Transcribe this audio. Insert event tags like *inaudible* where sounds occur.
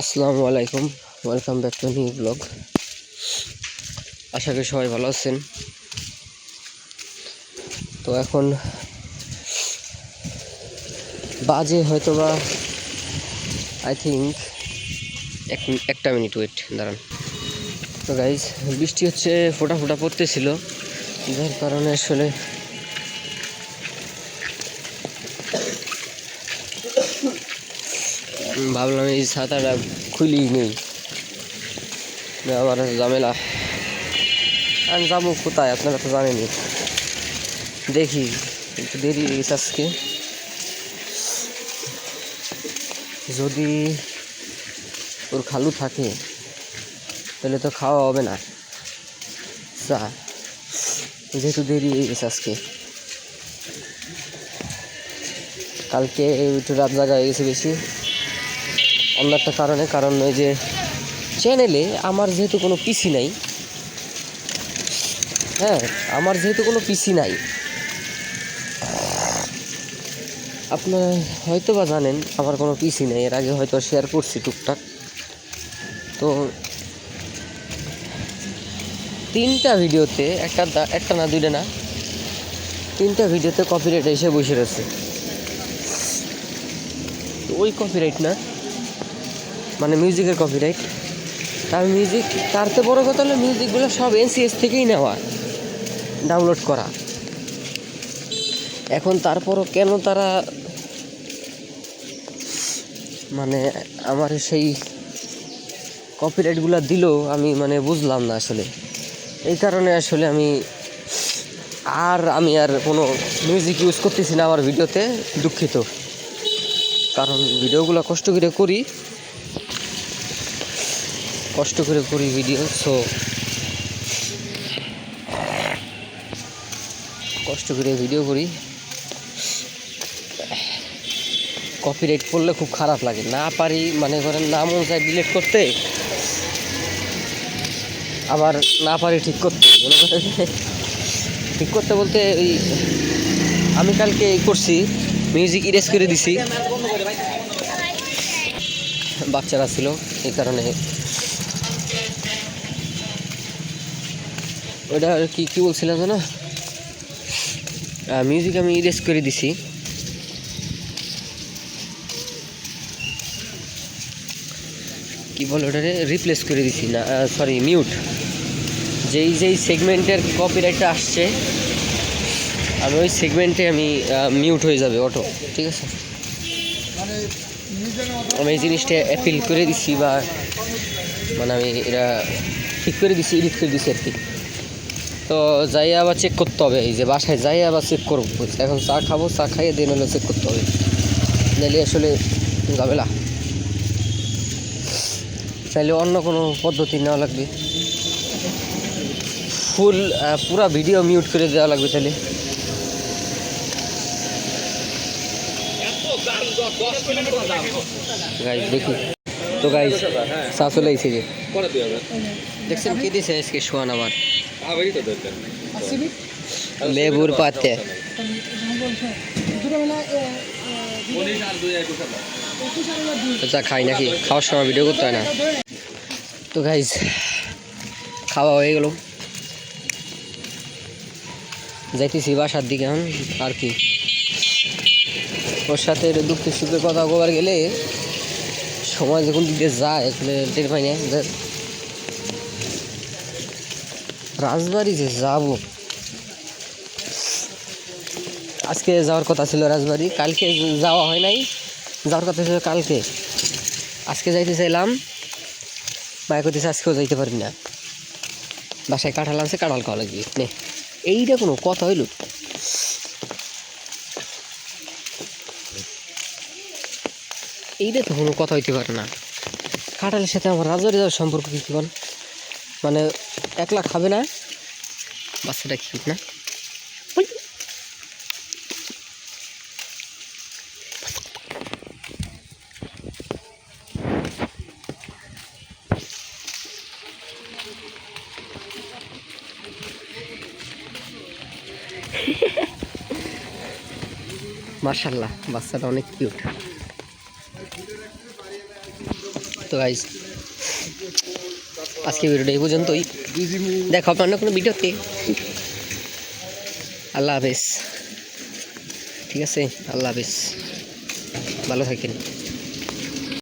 আসসালামু আলাইকুম। Welcome back to new blog আশা করি সবাই ভালো আছেন। তো এখন বাজে হয়তো বা আই থিঙ্ক এক একটা মিনিট ওয়েট দাঁড়ান। তো গাইজ বৃষ্টি হচ্ছে, ফোটা ফোটা পড়তেছিল। যার কারণে আসলে ভাবলাম এই ছাতাটা খুলি নেই। না, আবার ঝামেলা। আমি যাব কোথায়? আপনারা তো জানেনই। দেখি একটু দেরি আজকে। যদি ওর খালু থাকে তাহলে তো খাওয়া হবে না। চা যেহেতু দেরি হয়ে গেছে আজকে। কালকে একটু রাত জাগা হয়ে গেছে বেশি। অন্য একটা কারণে, কারণ ওই যে চ্যানেলে আমার যেহেতু কোনো পিসি নাই হ্যাঁ আমার যেহেতু কোনো পিসি নাই, আপনারা হয়তো বা জানেন আমার কোনো পিসি নেই, এর আগে হয়তো শেয়ার করছি টুকটাক। তো তিনটা ভিডিওতে, একটা একটা না, দুইটা না, তিনটা ভিডিওতে কপিরাইট এসে বসে রয়েছে। তো ওই কপিরাইট না মানে মিউজিকের কপিরাইট তার মিউজিক তার তো বড় কথা হলো মিউজিকগুলো সব এনসিএস থেকেই নেওয়া ডাউনলোড করা। এখন তারপরও কেন তারা মানে আমার সেই কপিরাইটগুলো দিল আমি মানে বুঝলাম না আসলে। এই কারণে আসলে আমি, আর আমি আর কোনো মিউজিক ইউজ করতেছি না আমার ভিডিওতে, দুঃখিত। কারণ ভিডিওগুলো কষ্ট করে করি। কষ্ট করে করি ভিডিও সো কষ্ট করে ভিডিও করি। কপিরাইট পড়লে খুব খারাপ লাগে। না পারি মানে করেন না মন চাই ডিলিট করতে, আবার না পারি ঠিক করতে। মনে করেন *laughs* ঠিক করতে বলতে ওই আমি কালকে করছি মিউজিক ইরেজ করে দিছি। বাচ্চারা ছিল, এই কারণে ওটা কি কি বলছিলাম জানো? মিউজিক আমি ইরেজ করে দিছি। কি বল ওটারে? রিপ্লেস করে দিছি, না সরি মিউট যেই যেই সেগমেন্টের কপিরাইটটা আসছে, আমি ওই সেগমেন্টে আমি মিউট হয়ে যাবে অটো ঠিক আছে? আমি এই জিনিসটা অ্যাপিল করে দিছি বা মানে আমি এটা ঠিক করে দিছি এডিট করে দিছি আর কি। তো যাই আবার চেক করতে হবে এই যে বাসায় যাই আবার চেক করব। এখন চা খাব চা খাইয়ে দিন হলে চেক করতে হবে। নাহলে আসলে ঝামেলা। চাইলে অন্য কোনো পদ্ধতি নেওয়া লাগবে। ফুল পুরা ভিডিও মিউট করে দেওয়া লাগবে তাহলে দেখি। তো গাইজ চা চলে এসে যে। দেখছেন কি দিছে আজকে শোয়ান আমার লেবুর পাতে। চা খাই নাকি? খাওয়ার সময় ভিডিও করতে হয় না। তো গাইজ খাওয়া হয়ে গেল। যাইতেছি বাসার দিকে এখন আর কি। ওর সাথে একটু দুঃখে সুখে কথা কবার গেলে সময় যখন দিতে যায় আসলে টের পাই না। রাজবাড়ি যে যাব। আজকে যাওয়ার কথা ছিল রাজবাড়ি, কালকে যাওয়া হয় নাই। যাওয়ার কথা ছিল কালকে। আজকে যাইতে চাইলাম মায় করতেছে আজকেও যাইতে পারি না। বাসায় কাঁঠাল আনছে, কাঁঠাল খাওয়া লাগবে। নে, এইটা কোনো কথা হইল? এইটা তো কোনো কথা হইতে পারে না। কাঁঠালের সাথে আমার রাজবাড়ি যাওয়ার সম্পর্ক কি, বল? মানে একলা খাবে না? বাচ্চাটা কিউট না। মার্শাল্লাহ বাচ্চাটা অনেক কিউট তো গাইজ আজকে ভিডিওটা এই পর্যন্তই। দেখো আপনার কোনো ভিডিওতে আল্লাহ হাফেজ। ঠিক আছে? আল্লাহ হাফেজ। ভালো থাকেন।